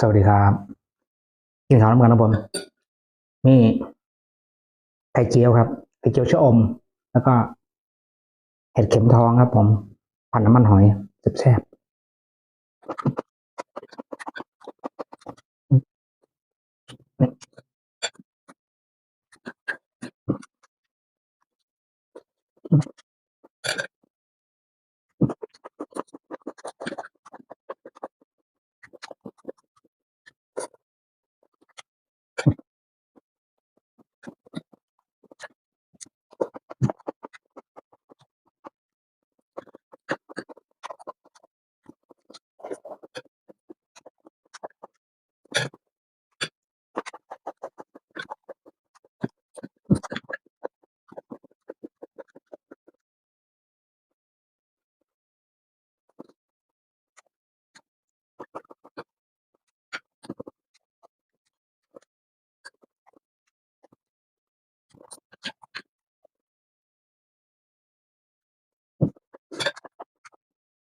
สวัสดีครับกินข้าวน้ำกันนะผมนี่ไข่เจียวครับไข่เจียวชะอม แล้วก็เห็ดเข็มทองครับ ผมผัดน้ำมันหอยแซ่บ